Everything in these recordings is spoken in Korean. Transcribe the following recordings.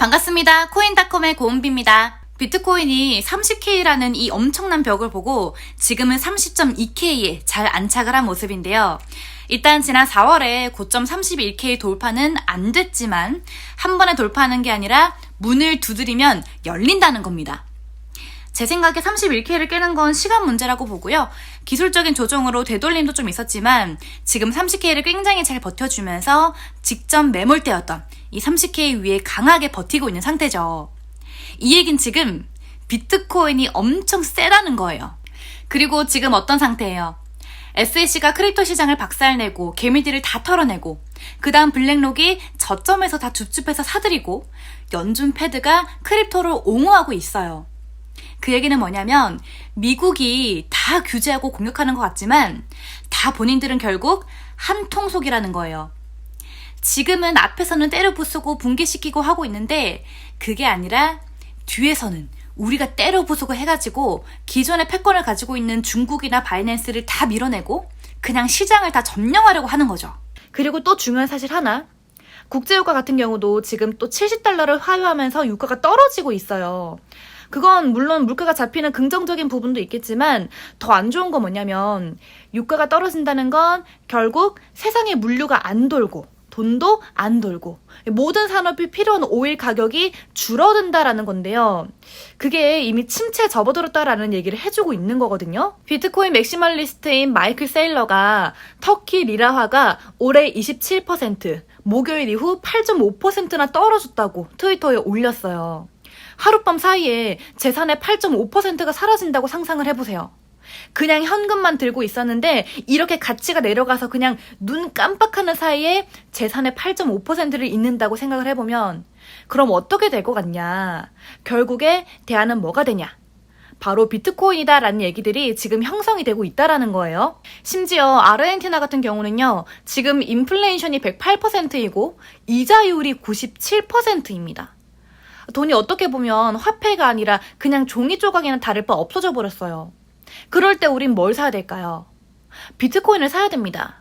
반갑습니다. 코인닷컴의 고은비입니다. 비트코인이 30K라는 이 엄청난 벽을 보고 지금은 30.2K에 잘 안착을 한 모습인데요. 일단 지난 4월에 고점 31K 돌파는 안 됐지만 한 번에 돌파하는 게 아니라 문을 두드리면 열린다는 겁니다. 제 생각에 31K를 깨는 건 시간 문제라고 보고요. 기술적인 조정으로 되돌림도 좀 있었지만 지금 30K를 굉장히 잘 버텨주면서 직전 매물대였던 이 30K 위에 강하게 버티고 있는 상태죠. 이 얘긴 지금 비트코인이 엄청 세다는 거예요. 그리고 지금 어떤 상태예요? SEC가 크립토 시장을 박살내고 개미들을 다 털어내고 그 다음 블랙록이 저점에서 다 줍줍해서 사들이고 연준 패드가 크립토를 옹호하고 있어요. 그 얘기는 뭐냐면 미국이 다 규제하고 공격하는 것 같지만 다 본인들은 결국 한 통속이라는 거예요. 지금은 앞에서는 때려 부수고 붕괴시키고 하고 있는데 그게 아니라 뒤에서는 우리가 때려 부수고 해가지고 기존의 패권을 가지고 있는 중국이나 바이낸스를 다 밀어내고 그냥 시장을 다 점령하려고 하는 거죠. 그리고 또 중요한 사실 하나. 국제유가 같은 경우도 지금 또 70달러를 화요하면서 유가가 떨어지고 있어요. 그건 물론 물가가 잡히는 긍정적인 부분도 있겠지만 더 안 좋은 건 뭐냐면 유가가 떨어진다는 건 결국 세상에 물류가 안 돌고 돈도 안 돌고 모든 산업이 필요한 오일 가격이 줄어든다라는 건데요. 그게 이미 침체에 접어들었다라는 얘기를 해주고 있는 거거든요. 비트코인 맥시멀리스트인 마이클 세일러가 터키 리라화가 올해 27%, 목요일 이후 8.5%나 떨어졌다고 트위터에 올렸어요. 하룻밤 사이에 재산의 8.5%가 사라진다고 상상을 해보세요. 그냥 현금만 들고 있었는데 이렇게 가치가 내려가서 그냥 눈 깜빡하는 사이에 재산의 8.5%를 잃는다고 생각을 해보면 그럼 어떻게 될 것 같냐. 결국에 대안은 뭐가 되냐. 바로 비트코인이다라는 얘기들이 지금 형성이 되고 있다라는 거예요. 심지어 아르헨티나 같은 경우는요, 지금 인플레이션이 108%이고 이자율이 97%입니다. 돈이 어떻게 보면 화폐가 아니라 그냥 종이 조각이나 다를 바 없어져 버렸어요. 그럴 때 우린 뭘 사야 될까요? 비트코인을 사야 됩니다.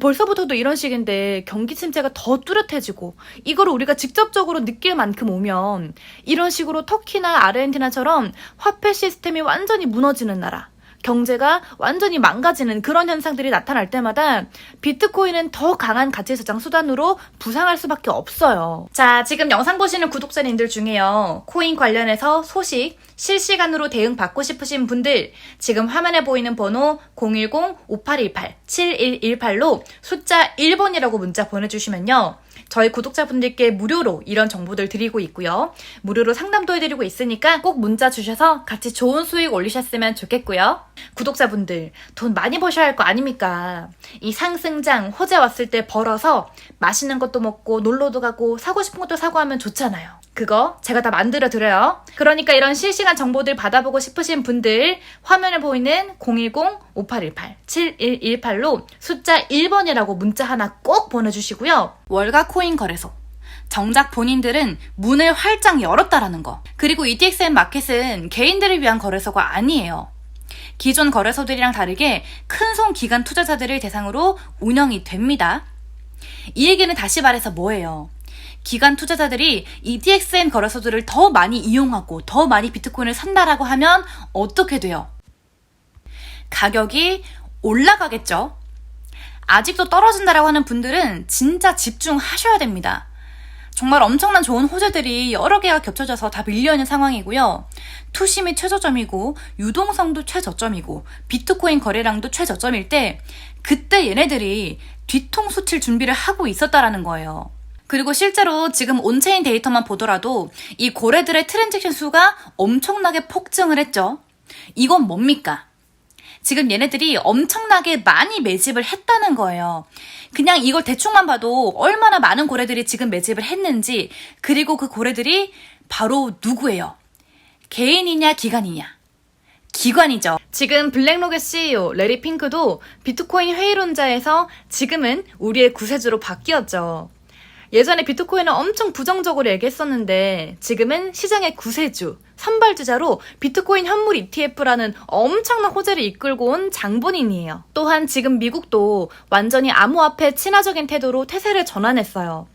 벌써부터도 이런 식인데 경기 침체가 더 뚜렷해지고 이거를 우리가 직접적으로 느낄 만큼 오면 이런 식으로 터키나 아르헨티나처럼 화폐 시스템이 완전히 무너지는 나라 경제가 완전히 망가지는 그런 현상들이 나타날 때마다 비트코인은 더 강한 가치 저장 수단으로 부상할 수밖에 없어요. 자, 지금 영상 보시는 구독자님들 중에요. 코인 관련해서 소식, 실시간으로 대응 받고 싶으신 분들 지금 화면에 보이는 번호 010-5818-7118로 숫자 1번이라고 문자 보내주시면요. 저희 구독자분들께 무료로 이런 정보들 드리고 있고요. 무료로 상담도 해드리고 있으니까 꼭 문자 주셔서 같이 좋은 수익 올리셨으면 좋겠고요. 구독자분들 돈 많이 버셔야 할 거 아닙니까? 이 상승장 호재 왔을 때 벌어서 맛있는 것도 먹고 놀러도 가고 사고 싶은 것도 사고 하면 좋잖아요. 그거 제가 다 만들어 드려요. 그러니까 이런 실시간 정보들 받아보고 싶으신 분들 화면에 보이는 010-5818-7118로 숫자 1번이라고 문자 하나 꼭 보내주시고요. 월가 코인 거래소. 정작 본인들은 문을 활짝 열었다라는 거. 그리고 ETXM 마켓은 개인들을 위한 거래소가 아니에요. 기존 거래소들이랑 다르게 큰손 기관 투자자들을 대상으로 운영이 됩니다. 이 얘기는 다시 말해서 뭐예요? 기관 투자자들이 ETXM 거래소들을 더 많이 이용하고 더 많이 비트코인을 산다라고 하면 어떻게 돼요? 가격이 올라가겠죠? 아직도 떨어진다라고 하는 분들은 진짜 집중하셔야 됩니다. 정말 엄청난 좋은 호재들이 여러 개가 겹쳐져서 다 밀려있는 상황이고요. 투심이 최저점이고 유동성도 최저점이고 비트코인 거래량도 최저점일 때 그때 얘네들이 뒤통수 칠 준비를 하고 있었다라는 거예요. 그리고 실제로 지금 온체인 데이터만 보더라도 이 고래들의 트랜잭션 수가 엄청나게 폭증을 했죠. 이건 뭡니까? 지금 얘네들이 엄청나게 많이 매집을 했다는 거예요. 그냥 이걸 대충만 봐도 얼마나 많은 고래들이 지금 매집을 했는지, 그리고 그 고래들이 바로 누구예요? 개인이냐, 기관이냐? 기관이죠. 지금 블랙록의 CEO 레리 핑크도 비트코인 회의론자에서 지금은 우리의 구세주로 바뀌었죠. 예전에 비트코인은 엄청 부정적으로 얘기했었는데 지금은 시장의 구세주, 선발주자로 비트코인 현물 ETF라는 엄청난 호재를 이끌고 온 장본인이에요. 또한 지금 미국도 완전히 암호화폐 친화적인 태도로 태세를 전환했어요.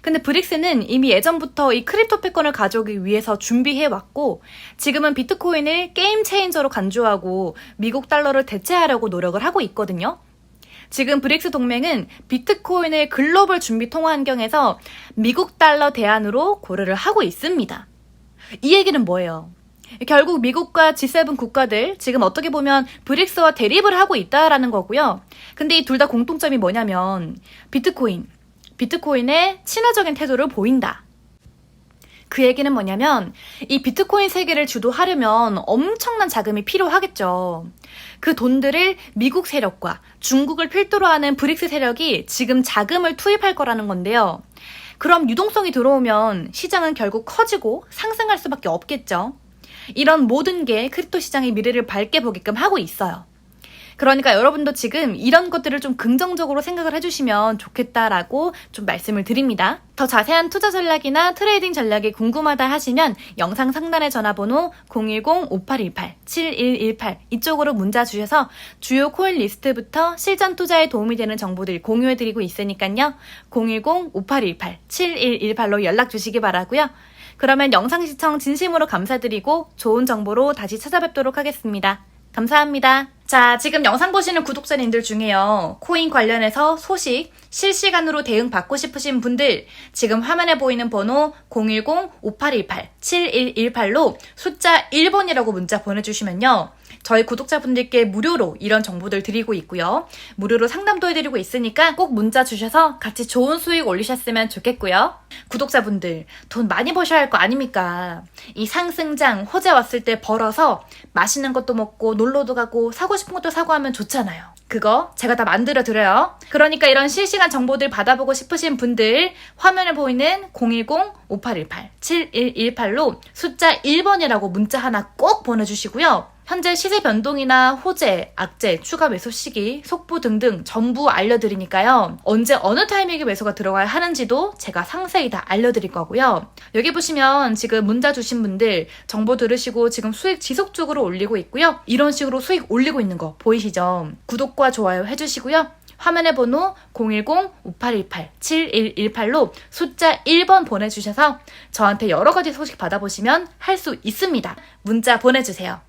근데 브릭스는 이미 예전부터 이 크립토 패권을 가져오기 위해서 준비해 왔고 지금은 비트코인을 게임 체인저로 간주하고 미국 달러를 대체하려고 노력을 하고 있거든요. 지금 브릭스 동맹은 비트코인을 글로벌 준비 통화 환경에서 미국 달러 대안으로 고려를 하고 있습니다. 이 얘기는 뭐예요? 결국 미국과 G7 국가들 지금 어떻게 보면 브릭스와 대립을 하고 있다라는 거고요. 근데 이 둘 다 공통점이 뭐냐면 비트코인, 비트코인의 친화적인 태도를 보인다. 그 얘기는 뭐냐면 이 비트코인 세계를 주도하려면 엄청난 자금이 필요하겠죠. 그 돈들을 미국 세력과 중국을 필두로 하는 브릭스 세력이 지금 자금을 투입할 거라는 건데요. 그럼 유동성이 들어오면 시장은 결국 커지고 상승할 수밖에 없겠죠. 이런 모든 게 크립토 시장의 미래를 밝게 보게끔 하고 있어요. 그러니까 여러분도 지금 이런 것들을 좀 긍정적으로 생각을 해주시면 좋겠다라고 좀 말씀을 드립니다. 더 자세한 투자 전략이나 트레이딩 전략이 궁금하다 하시면 영상 상단의 전화번호 010-5818-7118 이쪽으로 문자 주셔서 주요 코인 리스트부터 실전 투자에 도움이 되는 정보들 공유해드리고 있으니까요. 010-5818-7118로 연락 주시기 바라고요. 그러면 영상 시청 진심으로 감사드리고 좋은 정보로 다시 찾아뵙도록 하겠습니다. 감사합니다. 자, 지금 영상 보시는 구독자님들 중에요. 코인 관련해서 소식, 실시간으로 대응 받고 싶으신 분들, 지금 화면에 보이는 번호 010-5818-7118로 숫자 1번이라고 문자 보내주시면요. 저희 구독자분들께 무료로 이런 정보들 드리고 있고요. 무료로 상담도 해드리고 있으니까 꼭 문자 주셔서 같이 좋은 수익 올리셨으면 좋겠고요. 구독자분들, 돈 많이 버셔야 할 거 아닙니까? 이 상승장, 호재 왔을 때 벌어서 맛있는 것도 먹고 놀러도 가고 사고 싶은 것도 사고 하면 좋잖아요. 그거 제가 다 만들어 드려요. 그러니까 이런 실시간 정보들 받아보고 싶으신 분들 화면에 보이는 010-5818-7118로 숫자 1번이라고 문자 하나 꼭 보내주시고요. 현재 시세 변동이나 호재, 악재, 추가 매수 시기, 속보 등등 전부 알려드리니까요. 언제 어느 타이밍에 매수가 들어가야 하는지도 제가 상세히 다 알려드릴 거고요. 여기 보시면 지금 문자 주신 분들 정보 들으시고 지금 수익 지속적으로 올리고 있고요. 이런 식으로 수익 올리고 있는 거 보이시죠? 구독과 좋아요 해주시고요. 화면의 번호 010-5818-7118로 숫자 1번 보내주셔서 저한테 여러 가지 소식 받아보시면 할 수 있습니다. 문자 보내주세요.